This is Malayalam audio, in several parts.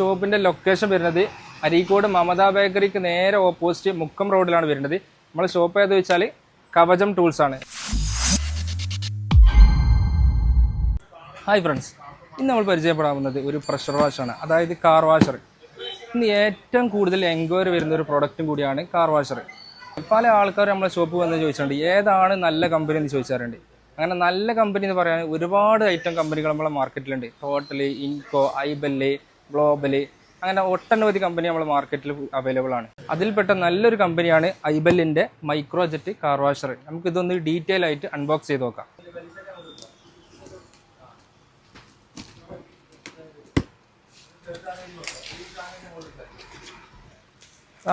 ഷോപ്പിന്റെ ലൊക്കേഷൻ വരുന്നത് അരീക്കോട് മമതാ ബേക്കറിക്ക് നേരെ ഓപ്പോസിറ്റ് മുക്കം റോഡിലാണ് വരുന്നത്. നമ്മൾ ഷോപ്പ് ഏത് വെച്ചാൽ കവചം ടൂൾസ് ആണ്. ഹായ് ഫ്രണ്ട്സ് ഇന്ന് നമ്മൾ പരിചയപ്പെടാവുന്നത് ഒരു പ്രഷർ വാഷാണ് അതായത് കാർ വാഷർ ഇന്ന് ഏറ്റവും കൂടുതൽ എൻക്വയറി വരുന്ന ഒരു പ്രൊഡക്റ്റും കൂടിയാണ് കാർ വാഷർ പല ആൾക്കാർ നമ്മളെ ഷോപ്പ് വന്ന് ചോദിച്ചിട്ടുണ്ട് ഏതാണ് നല്ല കമ്പനി എന്ന് ചോദിച്ചാറുണ്ട്. അങ്ങനെ നല്ല കമ്പനി എന്ന് പറയാൻ ഒരുപാട് ഐറ്റം കമ്പനികൾ നമ്മളെ മാർക്കറ്റിലുണ്ട് ഹോട്ടൽ ഇൻകോ ഐബെല്ല് ഗ്ലോബൽ അങ്ങനെ ഒട്ടനവധി കമ്പനി നമ്മൾ മാർക്കറ്റിൽ അവൈലബിൾ ആണ്. അതിൽപ്പെട്ട നല്ലൊരു കമ്പനിയാണ് ഐബലിന്റെ മൈക്രോജെറ്റ് കാർ വാഷർ നമുക്ക് ഇതൊന്ന് ഡീറ്റെയിൽ ആയിട്ട് അൺബോക്സ് ചെയ്ത് നോക്കാം.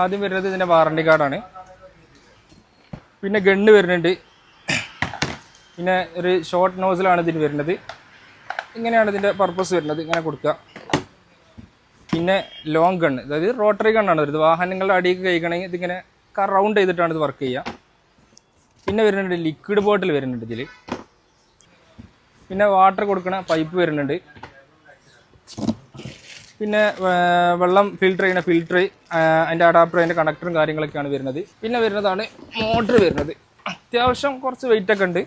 ആദ്യം വരുന്നത് ഇതിന്റെ വാറണ്ടി കാർഡാണ് പിന്നെ ഗണ്ണ് വരുന്നുണ്ട്. പിന്നെ ഒരു ഷോർട്ട് നോസിലാണ് ഇതിന് വരുന്നത്. ഇങ്ങനെയാണ് ഇതിന്റെ പർപ്പസ് വരുന്നത്. ഇങ്ങനെ കൊടുക്കുക. പിന്നെ ലോങ് ഗണ്ണ് അതായത് റോട്ടറി ഗണ്ണാണ് വരുന്നത് വാഹനങ്ങളുടെ അടിയൊക്കെ കഴിക്കണമെങ്കിൽ ഇതിങ്ങനെ റൗണ്ട് ചെയ്തിട്ടാണ് ഇത് വർക്ക് ചെയ്യുക. പിന്നെ വരുന്നുണ്ട് ലിക്വിഡ് ബോട്ടിൽ വരുന്നുണ്ട് ഇതിൽ പിന്നെ വാട്ടർ കൊടുക്കണ പൈപ്പ് വരുന്നുണ്ട്. പിന്നെ വെള്ളം ഫിൽട്ടർ ചെയ്യുന്ന ഫിൽട്ടർ അതിന്റെ അഡാപ്റ്റർ അതിന്റെ കണക്ടറും കാര്യങ്ങളൊക്കെയാണ് വരുന്നത്. പിന്നെ വരുന്നതാണ് മോട്ടർ വരുന്നത്. അത്യാവശ്യം കുറച്ച് വെയിറ്റ് ഒക്കെ ഉണ്ട്.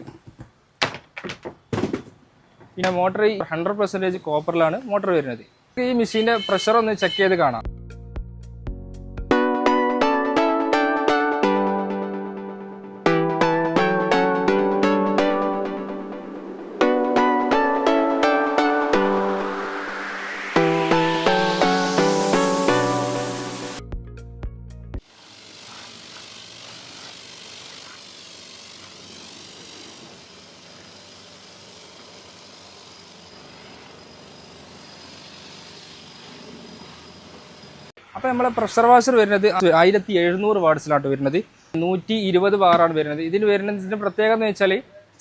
പിന്നെ മോട്ടർ ഹൺഡ്രഡ് പെർസെന്റേജ് കോപ്പറിലാണ് മോട്ടർ വരുന്നത്. ഈ മെഷീന്റെ പ്രഷർ ഒന്ന് ചെക്ക് ചെയ്ത് കാണാം. അപ്പോൾ നമ്മളെ പ്രഷർ വാഷർ വരുന്നത് ആയിരത്തി എഴുന്നൂറ് വാർഡ്സിലാണ് വരുന്നത്. നൂറ്റി ഇരുപത് വാറാണ് വരുന്നത്. ഇതിന് വരുന്നത് ഇതിന്റെ പ്രത്യേകത എന്ന് വെച്ചാൽ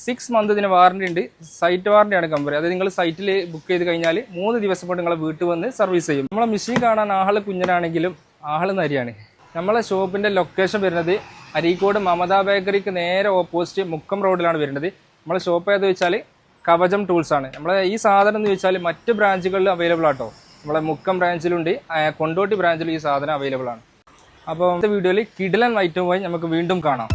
സിക്സ് മന്ത് ഇതിന് വാറണ്ടി ഉണ്ട്. സൈറ്റ് വാറണ്ടി ആണ് കമ്പനി അതായത് നിങ്ങൾ സൈറ്റിൽ ബുക്ക് ചെയ്ത് കഴിഞ്ഞാൽ മൂന്ന് ദിവസം കൊണ്ട് നിങ്ങളെ വീട്ടിൽ വന്ന് സർവീസ് ചെയ്യും. നമ്മളെ മെഷീൻ കാണാൻ ആൾ കുഞ്ഞനാണെങ്കിലും ആൾ നരിയാണ്. നമ്മളെ ഷോപ്പിന്റെ ലൊക്കേഷൻ വരുന്നത് അരീക്കോട് മമതാ ബേക്കറിക്ക് നേരെ ഓപ്പോസിറ്റ് മുക്കം റോഡിലാണ് വരുന്നത്. നമ്മളെ ഷോപ്പ് ഏതെന്ന് വെച്ചാൽ കവചം ആണ്. നമ്മളെ ഈ സാധനം എന്ന് വെച്ചാൽ മറ്റ് ബ്രാഞ്ചുകളിൽ അവൈലബിൾ ആട്ടോ. നമ്മളെ മുക്കം ബ്രാഞ്ചിലുണ്ട് കൊണ്ടോട്ടി ബ്രാഞ്ചിലും ഈ സാധനം അവൈലബിൾ ആണ്. അപ്പോൾ ഇന്നത്തെ വീഡിയോയിൽ കിടിലൻ ഐറ്റവുമായി നമുക്ക് വീണ്ടും കാണാം.